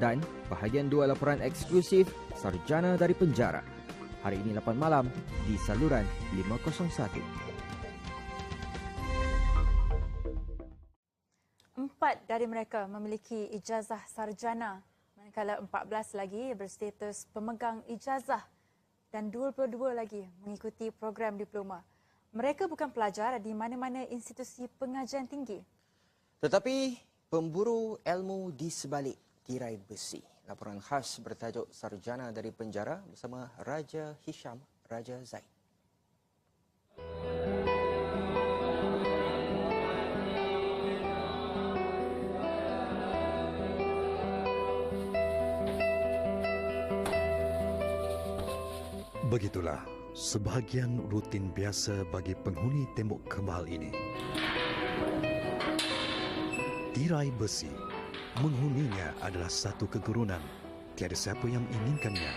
dan bahagian dua laporan eksklusif Sarjana dari Penjara. Hari ini 8 malam di saluran 501. Empat dari mereka memiliki ijazah sarjana manakala 14 lagi berstatus pemegang ijazah dan 22 lagi mengikuti program diploma. Mereka bukan pelajar di mana-mana institusi pengajian tinggi. Tetapi pemburu ilmu di sebalik tirai besi. Laporan khas bertajuk Sarjana dari Penjara bersama Raja Hisham Raja Zaid. Begitulah sebahagian rutin biasa bagi penghuni tembok kebal ini. Tirai besi, menghuninya adalah satu kegurunan. Tiada siapa yang inginkannya.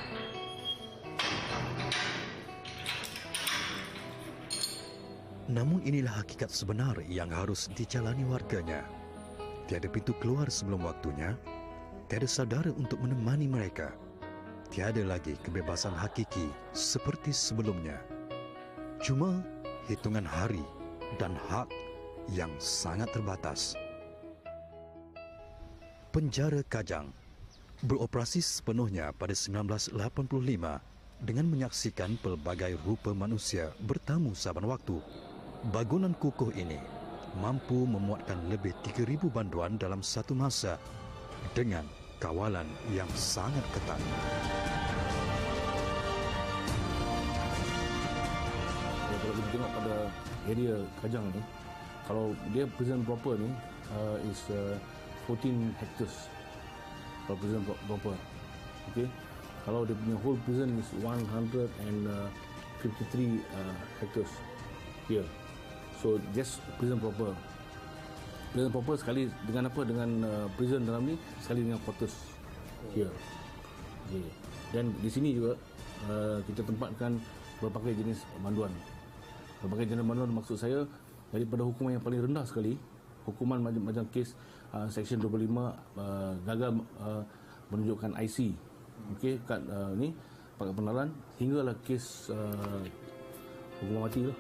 Namun inilah hakikat sebenar yang harus dijalani warganya. Tiada pintu keluar sebelum waktunya, tiada saudara untuk menemani mereka tiada lagi kebebasan hakiki seperti sebelumnya. Cuma hitungan hari dan hak yang sangat terbatas. Penjara Kajang beroperasi sepenuhnya pada 1985 dengan menyaksikan pelbagai rupa manusia bertamu saban waktu. Bangunan kukuh ini mampu memuatkan lebih 3,000 banduan dalam satu masa dengan kawalan yang sangat ketat. kalau kita tengok pada area Kajang ni, kalau dia prison proper ni uh, is uh, 14 hectares. Kalau prison pro- proper. Okay. Kalau dia punya whole prison is 153 uh, hectares here. So just prison proper. Prison proper sekali dengan apa? Dengan uh, prison dalam ni sekali dengan quarters here. Okay. Dan di sini juga uh, kita tempatkan berbagai jenis manduan. Berbagai jenis manduan maksud saya daripada hukuman yang paling rendah sekali, hukuman macam, macam kes uh, Section 25 uh, gagal uh, menunjukkan IC. Okey, kad uh, ni pakai pengenalan hinggalah kes uh, hukuman mati lah.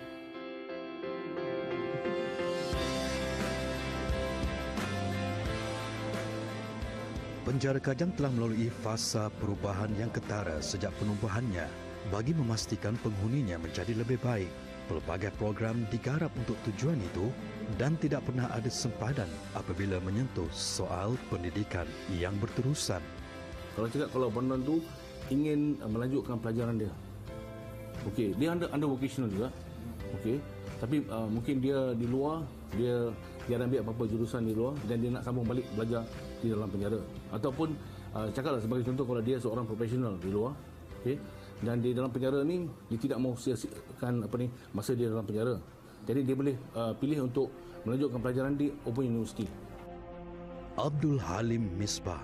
Penjara Kajang telah melalui fasa perubahan yang ketara sejak penubuhannya bagi memastikan penghuninya menjadi lebih baik. Pelbagai program digarap untuk tujuan itu dan tidak pernah ada sempadan apabila menyentuh soal pendidikan yang berterusan. Kalau cakap kalau banduan tu ingin uh, melanjutkan pelajaran dia. Okey, dia under under vocational juga. Okey. Tapi uh, mungkin dia di luar, dia dia ambil apa-apa jurusan di luar dan dia nak sambung balik belajar di dalam penjara. Ataupun uh, cakaplah sebagai contoh kalau dia seorang profesional di luar, okey. Dan di dalam penjara ni dia tidak mau sia-siakan apa ni masa dia dalam penjara. Jadi dia boleh uh, pilih untuk melanjutkan pelajaran di Open University. Abdul Halim Misbah,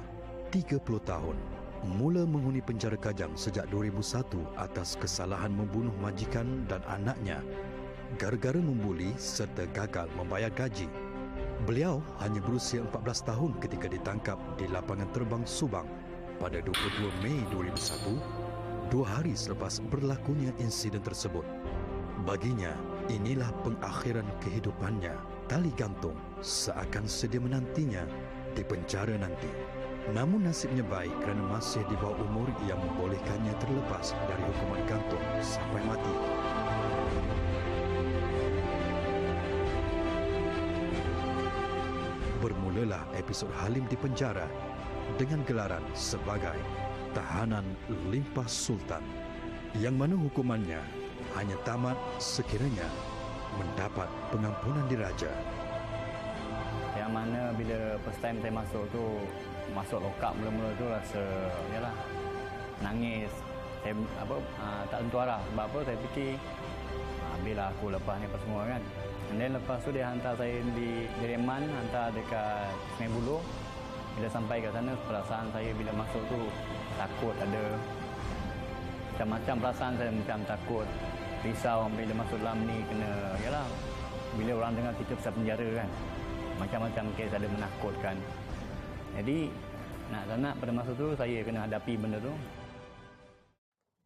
30 tahun, mula menghuni penjara Kajang sejak 2001 atas kesalahan membunuh majikan dan anaknya gara-gara membuli serta gagal membayar gaji. Beliau hanya berusia 14 tahun ketika ditangkap di lapangan terbang Subang pada 22 Mei 2001 dua hari selepas berlakunya insiden tersebut. Baginya, inilah pengakhiran kehidupannya. Tali gantung seakan sedia menantinya di penjara nanti. Namun nasibnya baik kerana masih di bawah umur yang membolehkannya terlepas dari hukuman gantung sampai mati. Bermulalah episod Halim di penjara dengan gelaran sebagai tahanan limpah sultan yang mana hukumannya hanya tamat sekiranya mendapat pengampunan diraja. Yang mana bila first time saya masuk tu masuk lokap mula-mula tu rasa yalah nangis. Saya apa uh, tak tentu arah. Sebab apa? Saya fikir uh, bila aku lepas ni apa semua kan. And then lepas tu dia hantar saya di Reman hantar dekat Sungai Buloh bila sampai kat sana perasaan saya bila masuk tu takut ada macam-macam perasaan saya macam takut risau bila masuk dalam ni kena yalah bila orang dengar kita pasal penjara kan macam-macam kes ada menakutkan jadi nak tak nak pada masa tu saya kena hadapi benda tu.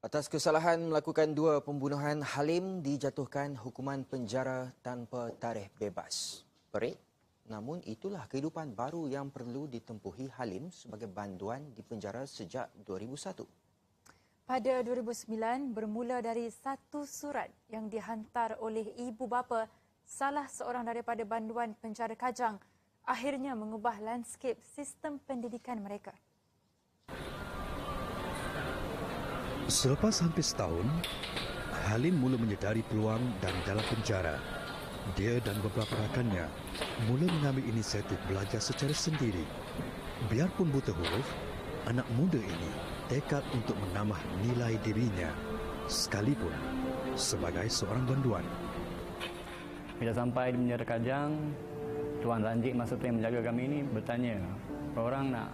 Atas kesalahan melakukan dua pembunuhan, Halim dijatuhkan hukuman penjara tanpa tarikh bebas. Perit, namun itulah kehidupan baru yang perlu ditempuhi Halim sebagai banduan di penjara sejak 2001. Pada 2009, bermula dari satu surat yang dihantar oleh ibu bapa salah seorang daripada banduan penjara Kajang akhirnya mengubah landscape sistem pendidikan mereka. Selepas hampir setahun, Halim mula menyedari peluang dan dalam penjara. Dia dan beberapa rakannya mula mengambil inisiatif belajar secara sendiri. Biarpun buta huruf, anak muda ini tekad untuk menambah nilai dirinya sekalipun sebagai seorang banduan. Bila sampai di penjara Kajang, Tuan Ranjit masa tu yang menjaga kami ini bertanya, korang nak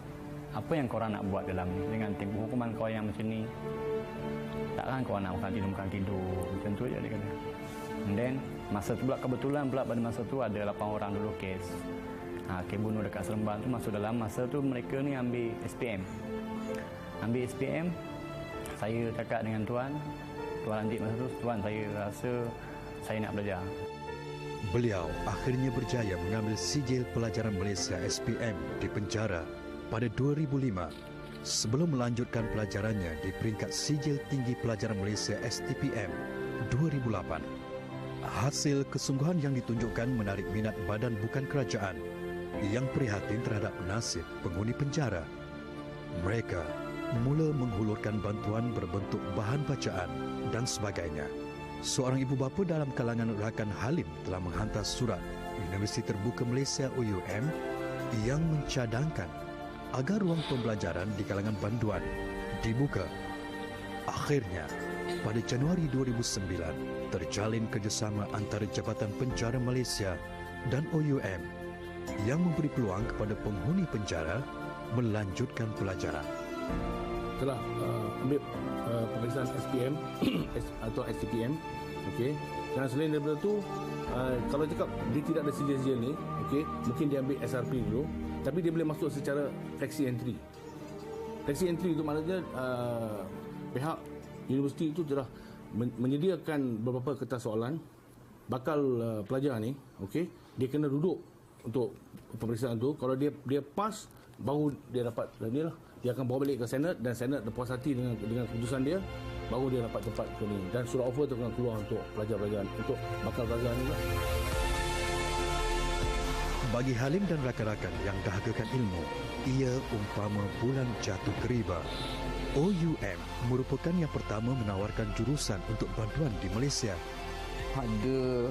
apa yang korang nak buat dalam dengan tempoh hukuman kau yang macam ni? Takkan kau nak makan tidur, makan tidur. Macam tu je dia kata. And then, masa tu pula kebetulan pula pada masa tu ada 8 orang dulu kes. Ha, kes bunuh dekat Seremban tu masuk dalam masa tu mereka ni ambil SPM. Ambil SPM, saya cakap dengan Tuan, Tuan Ranjit masa tu, Tuan saya rasa saya nak belajar. Beliau akhirnya berjaya mengambil sijil pelajaran Malaysia SPM di penjara pada 2005 sebelum melanjutkan pelajarannya di peringkat sijil tinggi pelajaran Malaysia STPM 2008. Hasil kesungguhan yang ditunjukkan menarik minat badan bukan kerajaan yang prihatin terhadap nasib penghuni penjara. Mereka mula menghulurkan bantuan berbentuk bahan bacaan dan sebagainya. Seorang ibu bapa dalam kalangan rakan Halim telah menghantar surat Universiti Terbuka Malaysia UUM yang mencadangkan agar ruang pembelajaran di kalangan banduan dibuka. Akhirnya, pada Januari 2009, terjalin kerjasama antara Jabatan Penjara Malaysia dan OUM yang memberi peluang kepada penghuni penjara melanjutkan pelajaran. Telah uh, ambil uh, pemeriksaan SPM atau STPM. Okey. Dan selain daripada tu, uh, kalau cakap dia tidak ada sijil-sijil ni, okey, mungkin dia ambil SRP dulu, tapi dia boleh masuk secara flexi entry. Flexi entry itu maknanya uh, pihak universiti itu telah men- menyediakan beberapa kertas soalan bakal uh, pelajar ni, okey, dia kena duduk untuk pemeriksaan tu. Kalau dia dia pass baru dia dapat ni lah dia akan bawa balik ke senat dan senat puas hati dengan dengan keputusan dia baru dia dapat tempat ke ni dan surat offer tu akan keluar untuk pelajar-pelajar untuk bakal pelajar ni lah. Bagi Halim dan rakan-rakan yang dahagakan ilmu, ia umpama bulan jatuh keriba. OUM merupakan yang pertama menawarkan jurusan untuk bantuan di Malaysia. pada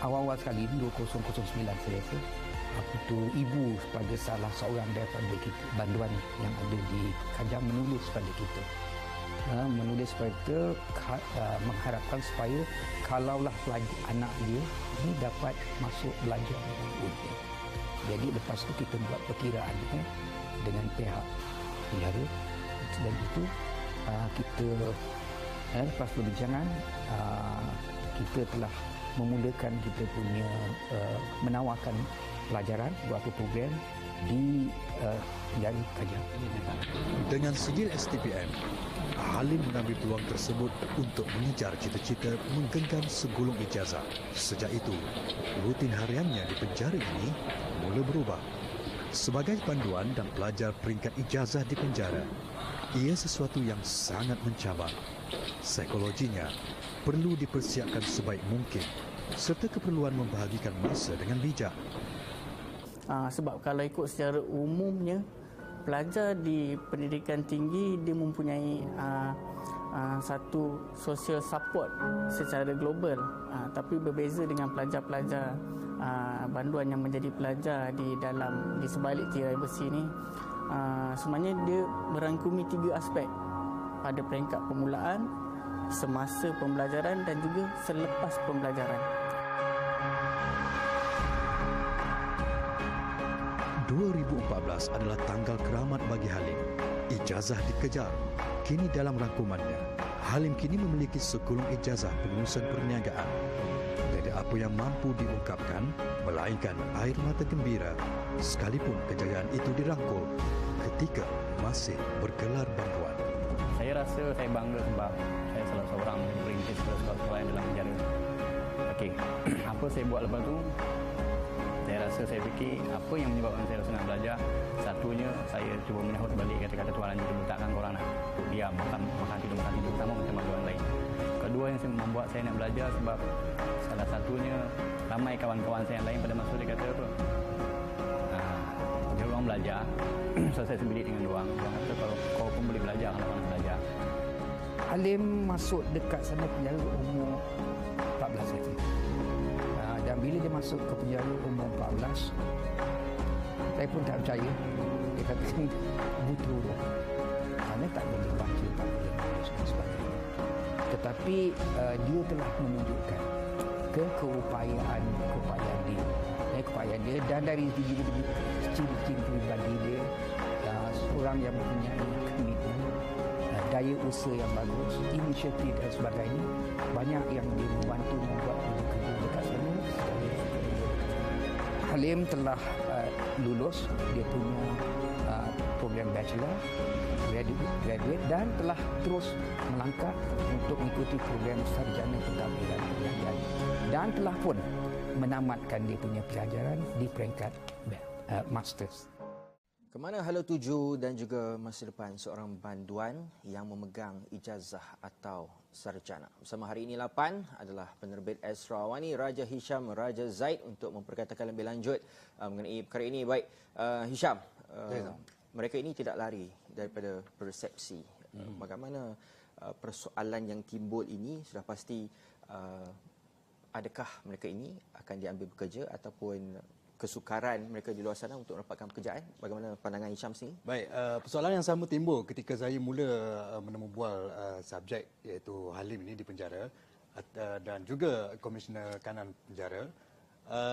awal-awal sekali 2009 saya rasa apa tu ibu pada salah seorang daripada kita banduan yang ada di Kajang menulis pada kita ha, menulis pada kita uh, mengharapkan supaya kalaulah pelajar, anak dia ini dapat masuk belajar UIM. jadi lepas tu kita buat perkiraan eh, dengan pihak penjara dan itu uh, kita eh, lepas perbincangan uh, kita telah memulakan kita punya uh, menawarkan pelajaran beberapa program di uh, penjara Kajang. Dengan sijil STPM, Halim mengambil peluang tersebut untuk mengejar cita-cita menggenggam segulung ijazah. Sejak itu, rutin hariannya di penjara ini mula berubah. Sebagai panduan dan pelajar peringkat ijazah di penjara, ia sesuatu yang sangat mencabar. Psikologinya perlu dipersiapkan sebaik mungkin serta keperluan membahagikan masa dengan bijak. Uh, sebab kalau ikut secara umumnya pelajar di pendidikan tinggi dia mempunyai uh, uh, satu social support secara global uh, tapi berbeza dengan pelajar-pelajar uh, banduan yang menjadi pelajar di dalam di sebalik tirai besi ini uh, sebenarnya dia merangkumi tiga aspek pada peringkat permulaan semasa pembelajaran dan juga selepas pembelajaran 2014 adalah tanggal keramat bagi Halim. Ijazah dikejar. Kini dalam rangkumannya, Halim kini memiliki segulung ijazah pengurusan perniagaan. Apa yang mampu diungkapkan, melainkan air mata gembira sekalipun kejayaan itu dirangkul ketika masih bergelar bantuan. Saya rasa saya bangga sebab saya salah seorang yang merintis sekolah-sekolah yang dalam penjara. Okey, apa saya buat lepas tu? Saya rasa saya fikir apa yang menyebabkan saya rasa nak belajar. Satunya saya cuba menyahut balik kata-kata Tuhan Lanjut Ibu takkan korang nak duduk diam makan makan tidur makan tidur sama macam orang lain. Kedua yang membuat saya nak belajar sebab salah satunya ramai kawan-kawan saya yang lain pada masa dia kata apa? Ah, dia orang belajar so saya sebilik dengan orang orang kata kalau kau pun boleh belajar kalau nak belajar Halim masuk dekat sana penjara umur 14 saja. Uh, dan bila dia masuk ke penjara umur 14, saya pun tak percaya. Dia kata butuh orang. Tak boleh baca, tak boleh sebagainya. Tetapi uh, dia telah menunjukkan ke keupayaan keupayaan dia. Eh, keupayaan dia. Dan dari segi ciri-ciri pribadi dia uh, seorang yang mempunyai komitmen uh, daya usaha yang bagus inisiatif dan sebagainya banyak yang dia membantu membuat kerja dekat sana. Halim telah uh, lulus. Dia punya program bachelor graduate, graduate dan telah terus melangkah untuk mengikuti program sarjana pentadbiran perniagaan dan telah pun menamatkan dia punya pelajaran di peringkat uh, masters. Kemana hala tuju dan juga masa depan seorang banduan yang memegang ijazah atau sarjana. Bersama hari ini lapan adalah penerbit Esra Wani Raja Hisham Raja Zaid untuk memperkatakan lebih lanjut uh, mengenai perkara ini. Baik, uh, Hisham, uh, mereka ini tidak lari daripada persepsi. Hmm. Bagaimana uh, persoalan yang timbul ini sudah pasti uh, adakah mereka ini akan diambil bekerja ataupun kesukaran mereka di luar sana untuk mendapatkan pekerjaan? Bagaimana pandangan Hisham sini? Baik, uh, persoalan yang sama timbul ketika saya mula uh, menemubual uh, subjek iaitu Halim ini di penjara uh, dan juga Komisioner Kanan Penjara uh,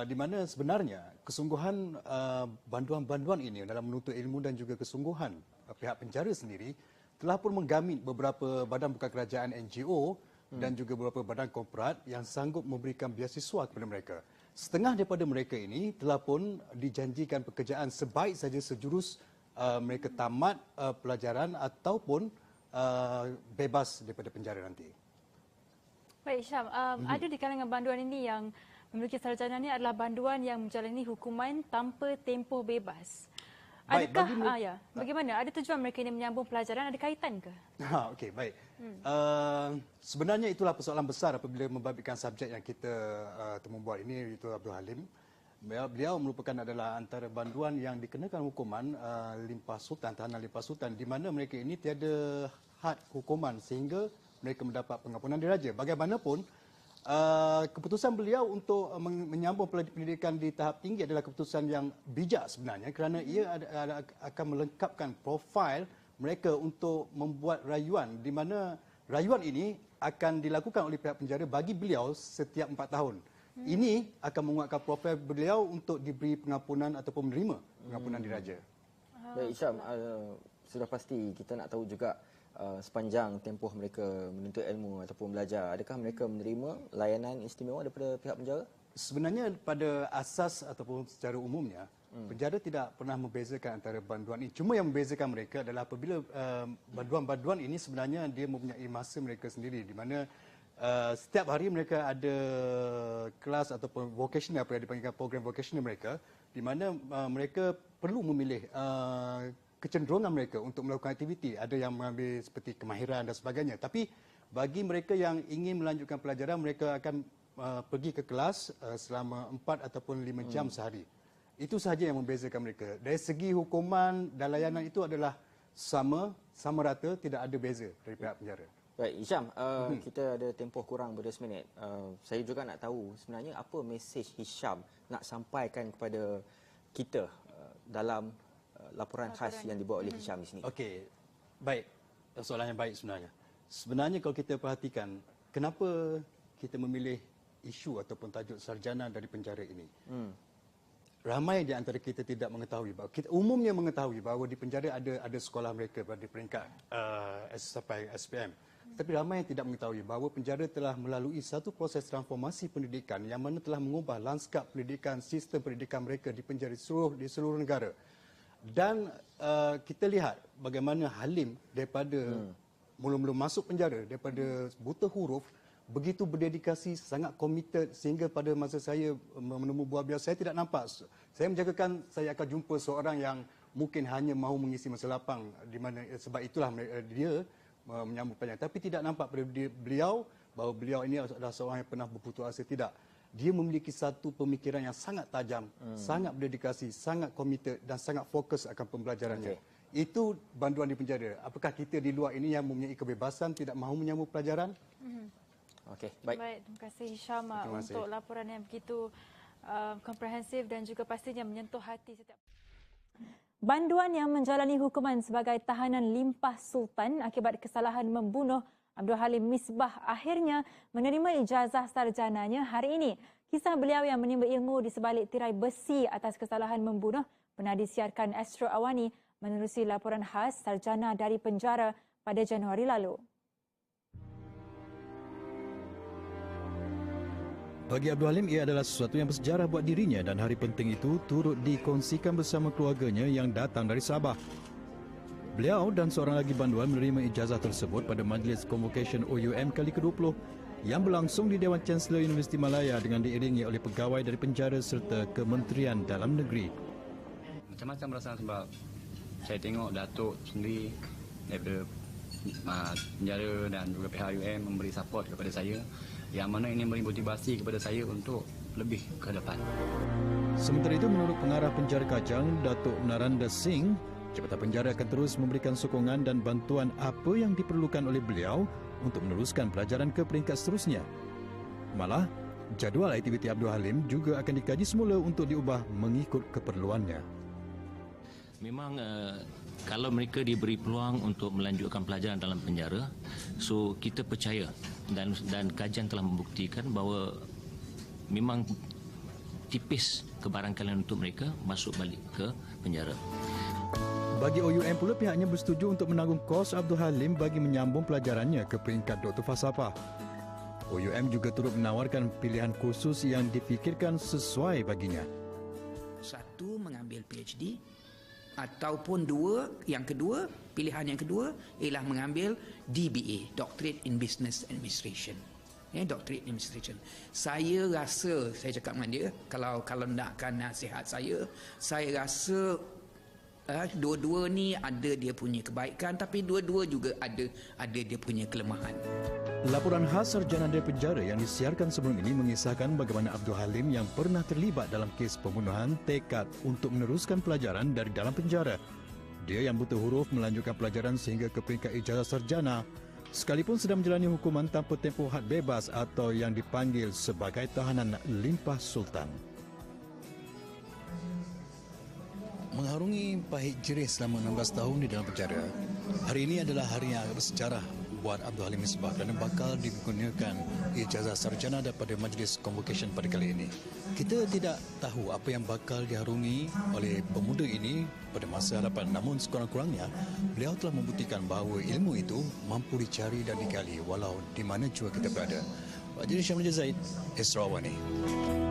di mana sebenarnya kesungguhan uh, banduan-banduan ini dalam menuntut ilmu dan juga kesungguhan uh, pihak penjara sendiri telah pun menggamit beberapa badan bukan kerajaan NGO hmm. dan juga beberapa badan korporat yang sanggup memberikan beasiswa kepada mereka. Setengah daripada mereka ini telah pun dijanjikan pekerjaan sebaik saja sejurus uh, mereka tamat uh, pelajaran ataupun uh, bebas daripada penjara nanti. Baik Syam, um, mm-hmm. ada di kalangan banduan ini yang memiliki sarjana ini adalah banduan yang menjalani hukuman tanpa tempoh bebas. Baik, Adakah, bagi ah, ya, bagaimana? Ada tujuan mereka ini menyambung pelajaran? Ada kaitan ke? Ha, okey, baik. Hmm. Uh, sebenarnya itulah persoalan besar apabila membabitkan subjek yang kita uh, temu buat ini, itu Abdul Halim. Beliau merupakan adalah antara banduan yang dikenakan hukuman uh, limpah sultan, tahanan limpah sultan di mana mereka ini tiada had hukuman sehingga mereka mendapat pengampunan diraja. Bagaimanapun, uh, keputusan beliau untuk uh, menyambung pendidikan di tahap tinggi adalah keputusan yang bijak sebenarnya kerana ia ada, ada, akan melengkapkan profil mereka untuk membuat rayuan di mana rayuan ini akan dilakukan oleh pihak penjara bagi beliau setiap empat tahun. Hmm. Ini akan menguatkan profil beliau untuk diberi pengampunan ataupun menerima pengampunan hmm. diraja. Baik, Isyam, uh, sudah pasti kita nak tahu juga uh, sepanjang tempoh mereka menuntut ilmu ataupun belajar, adakah mereka menerima layanan istimewa daripada pihak penjara? Sebenarnya pada asas ataupun secara umumnya, hmm. penjara tidak pernah membezakan antara banduan ini. Cuma yang membezakan mereka adalah apabila uh, banduan-banduan ini sebenarnya dia mempunyai masa mereka sendiri di mana Uh, setiap hari mereka ada kelas ataupun vocational apa yang dipanggilkan program vocational mereka di mana uh, mereka perlu memilih uh, kecenderungan mereka untuk melakukan aktiviti ada yang mengambil seperti kemahiran dan sebagainya tapi bagi mereka yang ingin melanjutkan pelajaran mereka akan uh, pergi ke kelas uh, selama 4 ataupun 5 jam hmm. sehari itu sahaja yang membezakan mereka dari segi hukuman dan layanan itu adalah sama sama rata tidak ada beza dari pihak penjara Baik, Hisham, uh, hmm. kita ada tempoh kurang berdua minit. Uh, saya juga nak tahu sebenarnya apa mesej Hisham nak sampaikan kepada kita uh, dalam laporan, laporan khas yang dibawa oleh. Hisham di sini. Okey, baik. Soalan yang baik sebenarnya. Sebenarnya kalau kita perhatikan, kenapa kita memilih isu ataupun tajuk sarjana dari penjara ini? Hmm. Ramai di antara kita tidak mengetahui bahawa kita umumnya mengetahui bahawa di penjara ada ada sekolah mereka pada peringkat uh, sampai SPM. Tapi ramai yang tidak mengetahui bahawa penjara telah melalui satu proses transformasi pendidikan yang mana telah mengubah lanskap pendidikan, sistem pendidikan mereka di penjara seluruh di seluruh negara. Dan uh, kita lihat bagaimana Halim daripada hmm. mula-mula masuk penjara daripada buta huruf begitu berdedikasi, sangat komited sehingga pada masa saya menemui buah biasa saya tidak nampak. Saya menjagakan saya akan jumpa seorang yang mungkin hanya mahu mengisi masa lapang di mana sebab itulah dia menyambut pelajaran. Tapi tidak nampak pada beliau bahawa beliau ini adalah seorang yang pernah berputus asa. Tidak. Dia memiliki satu pemikiran yang sangat tajam, hmm. sangat berdedikasi, sangat komited dan sangat fokus akan pembelajarannya. Okay. Itu banduan di penjara. Apakah kita di luar ini yang mempunyai kebebasan tidak mahu menyambut pelajaran? Hmm. Okey, baik. Baik, terima kasih Hisham terima kasih. untuk laporan yang begitu uh, komprehensif dan juga pastinya menyentuh hati setiap Banduan yang menjalani hukuman sebagai tahanan limpah sultan akibat kesalahan membunuh Abdul Halim Misbah akhirnya menerima ijazah sarjananya hari ini. Kisah beliau yang menimba ilmu di sebalik tirai besi atas kesalahan membunuh pernah disiarkan Astro Awani menerusi laporan khas sarjana dari penjara pada Januari lalu. Bagi Abdul Halim, ia adalah sesuatu yang bersejarah buat dirinya dan hari penting itu turut dikongsikan bersama keluarganya yang datang dari Sabah. Beliau dan seorang lagi banduan menerima ijazah tersebut pada Majlis Convocation OUM kali ke-20 yang berlangsung di Dewan Chancellor Universiti Malaya dengan diiringi oleh pegawai dari penjara serta Kementerian Dalam Negeri. Macam-macam perasaan sebab saya tengok Datuk sendiri daripada uh, penjara dan juga pihak UM memberi support kepada saya yang mana ini memberi motivasi kepada saya untuk lebih ke depan. Sementara itu menurut pengarah penjara Kajang Datuk Naranda Singh, Jabatan Penjara akan terus memberikan sokongan dan bantuan apa yang diperlukan oleh beliau untuk meneruskan pelajaran ke peringkat seterusnya. Malah, jadual aktiviti Abdul Halim juga akan dikaji semula untuk diubah mengikut keperluannya. Memang uh, kalau mereka diberi peluang untuk melanjutkan pelajaran dalam penjara so kita percaya dan dan kajian telah membuktikan bahawa memang tipis kebarangkalian untuk mereka masuk balik ke penjara bagi OUM pula pihaknya bersetuju untuk menanggung kos Abdul Halim bagi menyambung pelajarannya ke peringkat Doktor Falsafah. OUM juga turut menawarkan pilihan khusus yang difikirkan sesuai baginya. Satu mengambil PhD, ataupun dua yang kedua pilihan yang kedua ialah mengambil DBA Doctorate in Business Administration ya Doctorate in Administration saya rasa saya cakap dengan dia kalau kalau nakkan nasihat saya saya rasa uh, dua-dua ni ada dia punya kebaikan tapi dua-dua juga ada ada dia punya kelemahan Laporan khas sarjana dari penjara yang disiarkan sebelum ini mengisahkan bagaimana Abdul Halim yang pernah terlibat dalam kes pembunuhan tekad untuk meneruskan pelajaran dari dalam penjara. Dia yang buta huruf melanjutkan pelajaran sehingga ke peringkat ijazah sarjana sekalipun sedang menjalani hukuman tanpa tempoh had bebas atau yang dipanggil sebagai tahanan limpah sultan. Mengharungi pahit jerih selama 16 tahun di dalam penjara, hari ini adalah hari yang bersejarah buat Abdul Halim Misbah dan bakal digunakan ijazah sarjana daripada majlis convocation pada kali ini. Kita tidak tahu apa yang bakal diharungi oleh pemuda ini pada masa hadapan namun sekurang-kurangnya beliau telah membuktikan bahawa ilmu itu mampu dicari dan digali walau di mana juga kita berada. Pak Jadi Syamil Zaid, Esrawani.